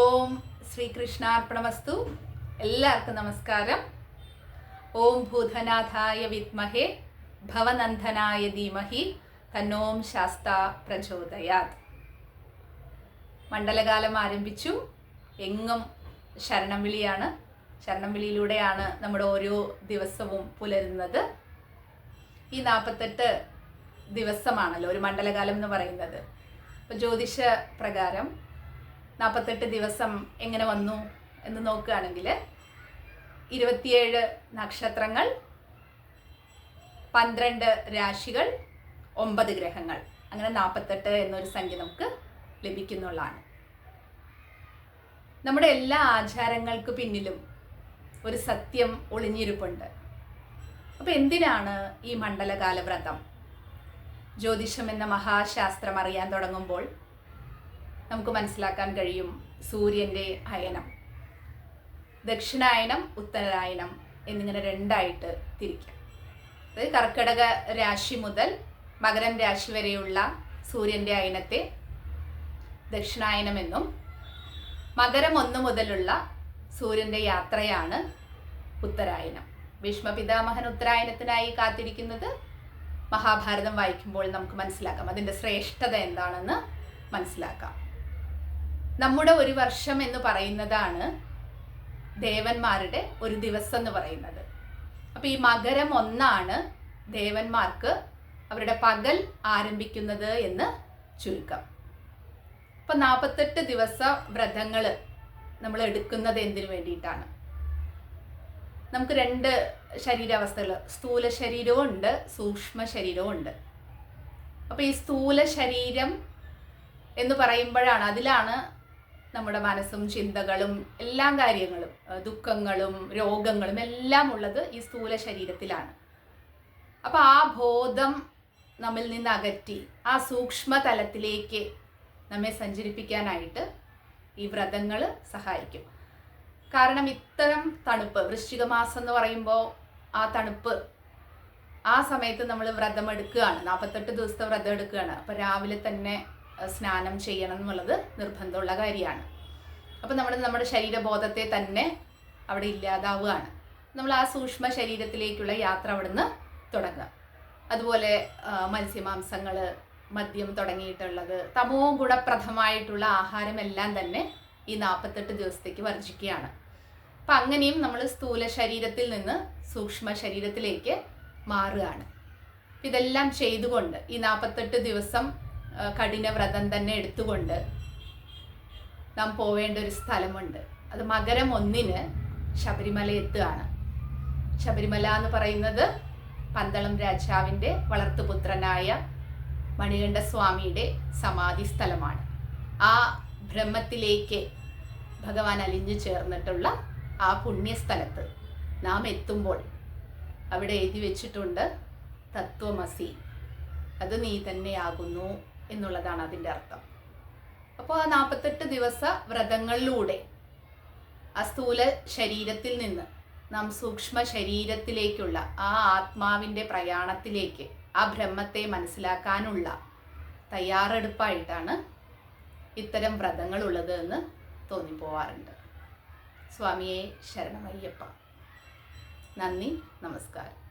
ഓം ശ്രീകൃഷ്ണാർപ്പണമസ്തു. എല്ലാവർക്കും നമസ്കാരം. ഓം ഭൂതനാഥായ വിത്മഹേ ഭവനന്ദനായ ധീമഹി തന്നോം ശാസ്ത പ്രചോദയാത്. മണ്ഡലകാലം ആരംഭിച്ചു. എങ്ങും ശരണം വിളിയാണ് ശരണം വിളിയിലൂടെയാണ് നമ്മുടെ ഓരോ ദിവസവും പുലരുന്നത്. ഈ നാൽപ്പത്തെട്ട് ദിവസമാണല്ലോ ഒരു മണ്ഡലകാലം എന്ന് പറയുന്നത്. അപ്പോൾ ജ്യോതിഷ പ്രകാരം നാൽപ്പത്തെട്ട് ദിവസം എങ്ങനെ വന്നു എന്ന് നോക്കുകയാണെങ്കിൽ ഇരുപത്തിയേഴ് നക്ഷത്രങ്ങൾ പന്ത്രണ്ട് രാശികൾ ഒമ്പത് ഗ്രഹങ്ങൾ. അങ്ങനെ നാൽപ്പത്തെട്ട് എന്നൊരു സംഖ്യ നമുക്ക് ലഭിക്കുന്നുള്ളതാണ്. നമ്മുടെ എല്ലാ ആചാരങ്ങൾക്ക് പിന്നിലും ഒരു സത്യം ഒളിഞ്ഞിരിപ്പുണ്ട്. അപ്പോൾ എന്തിനാണ് ഈ മണ്ഡലകാല വ്രതം ജ്യോതിഷം എന്ന മഹാശാസ്ത്രം അറിയാൻ തുടങ്ങുമ്പോൾ നമുക്ക് മനസ്സിലാക്കാൻ കഴിയും സൂര്യന്റെ അയനം. ദക്ഷിണായനം ഉത്തരായനം എന്നിങ്ങനെ രണ്ടായിട്ട് തിരിക്കാം. അത് കർക്കിടക രാശി മുതൽ മകരം രാശി വരെയുള്ള സൂര്യന്റെ അയനത്തെ ദക്ഷിണായനമെന്നും മകരം ഒന്ന് മുതലുള്ള സൂര്യന്റെ യാത്രയാണ് ഉത്തരായനം. ഭീഷ്മപിതാമഹൻ ഉത്തരായനത്തിനായി കാത്തിരിക്കുന്നത് മഹാഭാരതം വായിക്കുമ്പോൾ നമുക്ക് മനസ്സിലാക്കാം. അതിന്റെ ശ്രേഷ്ഠത എന്താണെന്ന് മനസ്സിലാക്കാം. നമ്മുടെ ഒരു വർഷം എന്ന് പറയുന്നതാണ് ദേവന്മാരുടെ ഒരു ദിവസം എന്ന് പറയുന്നത്. അപ്പോൾ ഈ മകരം ഒന്നാണ് ദേവന്മാർക്ക് അവരുടെ പകൽ ആരംഭിക്കുന്നത് എന്ന് ചുരുക്കം. അപ്പം നാൽപ്പത്തെട്ട് ദിവസ വ്രതങ്ങൾ നമ്മൾ എടുക്കുന്നത് എന്തിനു വേണ്ടിയിട്ടാണ്? നമുക്ക് രണ്ട് ശരീരാവസ്ഥകൾ സ്ഥൂല ശരീരവും ഉണ്ട് സൂക്ഷ്മ ശരീരവും ഉണ്ട്. അപ്പോൾ ഈ സ്ഥൂല ശരീരം എന്ന് പറയുമ്പോഴാണ് അതിലാണ് നമ്മുടെ മനസ്സും ചിന്തകളും എല്ലാ കാര്യങ്ങളും ദുഃഖങ്ങളും രോഗങ്ങളും എല്ലാം ഉള്ളത് ഈ സ്ഥൂല ശരീരത്തിലാണ്. അപ്പോൾ ആ ബോധം നമ്മിൽ നിന്ന് അകറ്റി ആ സൂക്ഷ്മ തലത്തിലേക്ക് നമ്മെ സഞ്ചരിപ്പിക്കാനായിട്ട് ഈ വ്രതങ്ങൾ സഹായിക്കും. കാരണം ഇത്തരം തണുപ്പ് വൃശ്ചിക മാസം എന്ന് പറയുമ്പോൾ ആ തണുപ്പ് ആ സമയത്ത് നമ്മൾ വ്രതം എടുക്കുകയാണ് നാൽപ്പത്തെട്ട് ദിവസത്തെ വ്രതം എടുക്കുകയാണ് അപ്പോൾ രാവിലെ തന്നെ സ്നാനം ചെയ്യണം എന്നുള്ളത് നിർബന്ധമുള്ള കാര്യമാണ്. അപ്പം നമ്മൾ നമ്മുടെ ശരീരബോധത്തെ തന്നെ അവിടെ ഇല്ലാതാവുകയാണ്. നമ്മൾ ആ സൂക്ഷ്മ ശരീരത്തിലേക്കുള്ള യാത്ര അവിടുന്ന് തുടങ്ങുക. അതുപോലെ മത്സ്യമാംസങ്ങൾ മദ്യം തുടങ്ങിയിട്ടുള്ളത് തമോ ഗുണപ്രദമായിട്ടുള്ള ആഹാരമെല്ലാം തന്നെ ഈ നാൽപ്പത്തെട്ട് ദിവസത്തേക്ക് വർജിക്കുകയാണ്. അപ്പം അങ്ങനെയും നമ്മൾ സ്ഥൂല ശരീരത്തിൽ നിന്ന് സൂക്ഷ്മ ശരീരത്തിലേക്ക് മാറുകയാണ്. ഇതെല്ലാം ചെയ്തുകൊണ്ട് ഈ നാൽപ്പത്തെട്ട് ദിവസം ആ, കഠിന വ്രതം തന്നെ എടുത്തുകൊണ്ട് നാം പോവേണ്ട ഒരു സ്ഥലമുണ്ട്. അത് മകരം ഒന്നിന് ശബരിമല എത്തുകയാണ്. ശബരിമല എന്ന് പറയുന്നത് പന്തളം രാജാവിന്റെ വളർത്തുപുത്രനായ മണികണ്ഠ സ്വാമിയുടെ സമാധി സ്ഥലമാണ്. ആ ബ്രഹ്മത്തിലേക്ക് ഭഗവാൻ അലിഞ്ഞു ചേർന്നിട്ടുള്ള ആ പുണ്യസ്ഥലത്ത് നാം എത്തുമ്പോൾ അവിടെ എഴുതി വെച്ചിട്ടുണ്ട് തത്വമസി അത് നീ തന്നെയാകുന്നു എന്നുള്ളതാണ് അതിന്റെ അർത്ഥം. അപ്പോൾ ആ നാൽപ്പത്തെട്ട് ദിവസ വ്രതങ്ങളിലൂടെ ആ സ്ഥൂല ശരീരത്തിൽ നിന്ന് നാം സൂക്ഷ്മ ശരീരത്തിലേക്കുള്ള ആ ആത്മാവിന്റെ പ്രയാണത്തിലേക്ക് ആ ബ്രഹ്മത്തെ മനസ്സിലാക്കാനുള്ള തയ്യാറെടുപ്പായിട്ടാണ് ഇത്തരം വ്രതങ്ങളുള്ളത് എന്ന് തോന്നിപ്പോവാറുണ്ട്. സ്വാമിയെ ശരണമയ്യപ്പ. നന്ദി നമസ്കാരം.